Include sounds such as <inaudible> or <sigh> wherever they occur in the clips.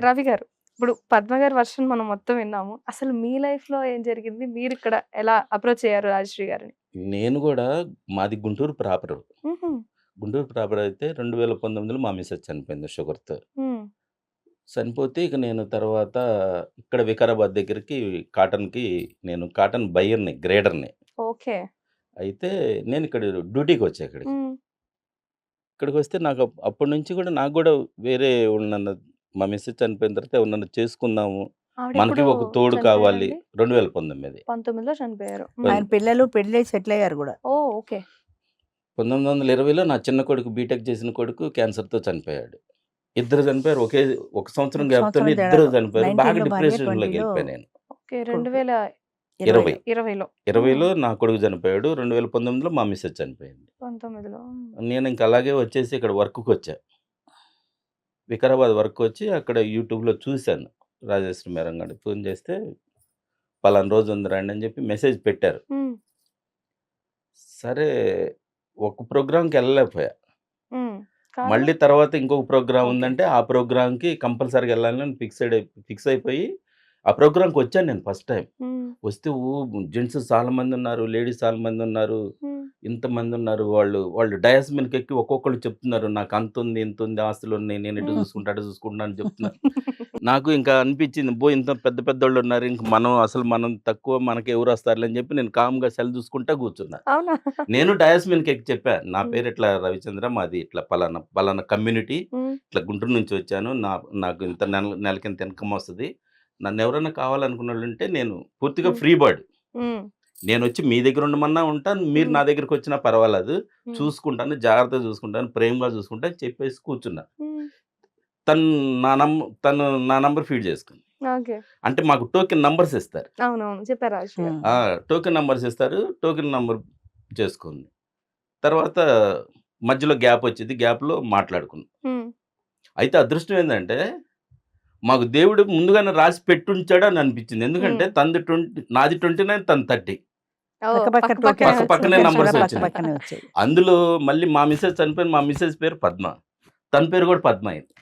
రవి గారు ఇప్పుడు పద్మ గారి వర్షన్ మనం మొత్తం విన్నాము. అసలు మీ లైఫ్లో ఏం జరిగింది? మీరు ఇక్కడ ఎలా అప్రోచ్ అయ్యారు రాజశ్రీ గారిని? నేను కూడా మాది గుంటూరు ప్రాపర్. గుంటూరు ప్రాపర్ అయితే రెండు వేల పంతొమ్మిదిలో మా మిస్సెస్ చనిపోయింది షుగర్తో. చనిపోతే ఇక నేను తర్వాత ఇక్కడ వికారాబాద్ దగ్గరికి కాటన్కి నేను కాటన్ బయ్యర్ని గ్రేడర్ని. ఓకే. అయితే నేను ఇక్కడ డ్యూటీకి వచ్చా ఇక్కడికి. ఇక్కడికి వస్తే నాకు అప్- అప్పటి నుంచి కూడా నాకు కూడా వేరే ఉన్న మా మిస్సెస్ చనిపోయిన తర్వాత నన్ను చేసుకుందాము. ఆవిడ మనకి ఎప్పుడు ఒక తోడు కావాలి. చనిపోయారండి? రెండు వేల పంతొమ్మిది పంతొమ్మిదిలో చనిపోయారు. ఆయన పిల్లలు పెళ్ళి సెటిల్ అయ్యారు కూడా. Oh okay. పంతొమ్మిది వందల ఇరవైలో నా చిన్న కొడుకు బీటెక్ చేసిన కొడుకు క్యాన్సర్తో చనిపోయాడు. ఇద్దరు చనిపోయారు. ఒకే ఒక సంవత్సరం సంవత్సరం ఇద్దరు తేడా. చనిపోయారు. 19 బాగా లో భార్య, డిప్రెషన్లోకి 20 లో వెళ్ళిపోయాను నేను. ఓకే రెండు వేల ఇరవై. ఇరవైలో. ఇరవైలో నా కొడుకు చనిపోయాడు. రెండు వేల పంతొమ్మిదిలో మా మిస్సెస్ చనిపోయింది. పంతొమ్మిదిలో. నేను ఇంక అలాగే వచ్చేసి ఇక్కడ వర్క్కి వచ్చా వికారాబాద్ వర్క్ వచ్చి అక్కడ యూట్యూబ్లో చూశాను రాజేశ్వరి మేరం గారు ఫోన్ చేస్తే పలానా రోజు ఉంది రండి అని చెప్పి మెసేజ్ పెట్టారు. సరే ఒక ప్రోగ్రామ్కి వెళ్ళలేకపోయా? మళ్ళీ తర్వాత ఇంకొక ప్రోగ్రామ్ ఉందంటే ఆ ప్రోగ్రామ్కి కంపల్సరీగా వెళ్ళాలని ఫిక్స్డ్ ఫిక్స్ అయిపోయి ఆ ప్రోగ్రామ్కి వచ్చాను నేను ఫస్ట్ టైం. వస్తే ఓ జెంట్స్ చాలా మంది ఉన్నారు లేడీస్ చాలా మంది ఉన్నారు. ఇంతమంది ఉన్నారు వాళ్ళు. వాళ్ళు డయాస్ మీదకి ఎక్కి ఒక్కొక్కళ్ళు చెప్తున్నారు నాకు అంత ఉంది ఇంత ఉంది ఆస్తులు ఉన్నాయి నేను ఇటు చూసుకుంటా అటు చూసుకుంటా అని చెప్తున్నారు. నాకు ఇంకా అనిపించింది బో ఇంత పెద్ద పెద్ద వాళ్ళు ఉన్నారు ఇంక మనం అసలు మనం తక్కువ మనకి ఎవరు వస్తారులే అని చెప్పి నేను కామ్గా సెల్ చూసుకుంటా కూర్చున్నా. నేను డయాస్ మీదకి ఎక్కి చెప్పా నా. పేరు ఇట్లా రవిచంద్ర మాది ఇట్లా పలానా పలానా కమ్యూనిటీ. ఇట్లా గుంటూరు నుంచి వచ్చాను నా నాకు ఇంత నెల నెలకి ఇంత ఇన్కమ్ వస్తుంది. నన్ను ఎవరైనా కావాలనుకున్న వాళ్ళు ఉంటే నేను పూర్తిగా. Free bird. నేను వచ్చి మీ దగ్గర ఉండమన్నా ఉంటాను. మీరు నా దగ్గరికి వచ్చినా పర్వాలేదు. చూసుకుంటాను జాగ్రత్తగా చూసుకుంటాను ప్రేమగా చూసుకుంటాను చెప్పేసి కూర్చున్నా. తను నా నం తను నా నంబర్ ఫీడ్ చేసుకుంది. అంటే మాకు టోకెన్ నంబర్స్ ఇస్తారు. టోకెన్ నంబర్స్ ఇస్తారు. టోకెన్ నంబర్ చేసుకుంది. తర్వాత మధ్యలో గ్యాప్ వచ్చింది. గ్యాప్లో మాట్లాడుకున్నాం. అయితే అదృష్టం ఏంటంటే మాకు దేవుడు ముందుగానే రాసి పెట్టుంచాడు అని అనిపించింది. ఎందుకంటే. తనది ట్వంటీ నాది ట్వంటీ నైన్ తన థర్టీ. పక్కనే వచ్చాయి. అందులో మళ్ళీ మా మిస్సెస్ చనిపోయిన మా మిస్సెస్ పేరు పద్మ. తన పేరు కూడా పద్మ అయింది.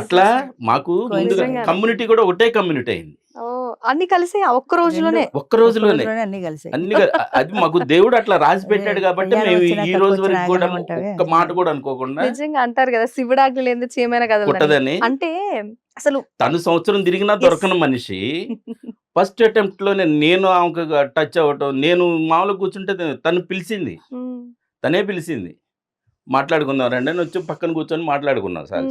అట్లా మాకు ముందుగా. కమ్యూనిటీ కూడా ఒకటే కమ్యూనిటీ అయింది. ఓ అన్ని కలిసి ఆ ఒక్క రోజులోనే. ఒక్క రోజులోనే అన్ని కలిసాయి. అన్ని అది మాకు దేవుడు అట్లా రాసి పెట్టాడు కాబట్టి మేము ఈ రోజు వరకు కూడా. ఒక్క మాట కూడా అనుకోకుండా నిజంగా అంటారు కదా శివుడాగ్ని లేదు చీమైన కదా అంటే అసలు తను సంవత్సరం తిరిగినా దొరకని మనిషి. <laughs> ఫస్ట్ అటెంప్ట్లోనే నేను ఆమెకు టచ్ అవ్వటం నేను మామూలుగా కూర్చుంటే తను పిలిచింది. తనే పిలిచింది మాట్లాడుకుందాం రండి అని వచ్చి పక్కన కూర్చొని మాట్లాడుకున్నాం సార్.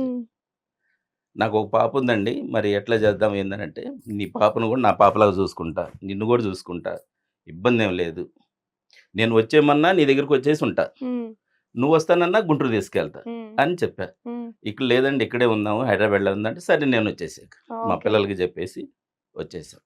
నాకు ఒక పాప ఉందండి మరి ఎట్లా చేద్దాం ఏంటంటే నీ పాపను కూడా నా పాపలాగా చూసుకుంటా నిన్ను కూడా చూసుకుంటా ఇబ్బంది ఏం లేదు నేను వచ్చేమన్నా నీ దగ్గరికి వచ్చేసి ఉంటా. నువ్వు వస్తానన్నా గుంటూరు తీసుకెళ్తా. అని చెప్పా. ఇక్కడ లేదండి ఇక్కడే ఉందాము హైదరాబాద్లో ఉందంటే సరే నేను వచ్చేసాక మా. పిల్లలకి చెప్పేసి వచ్చేసాం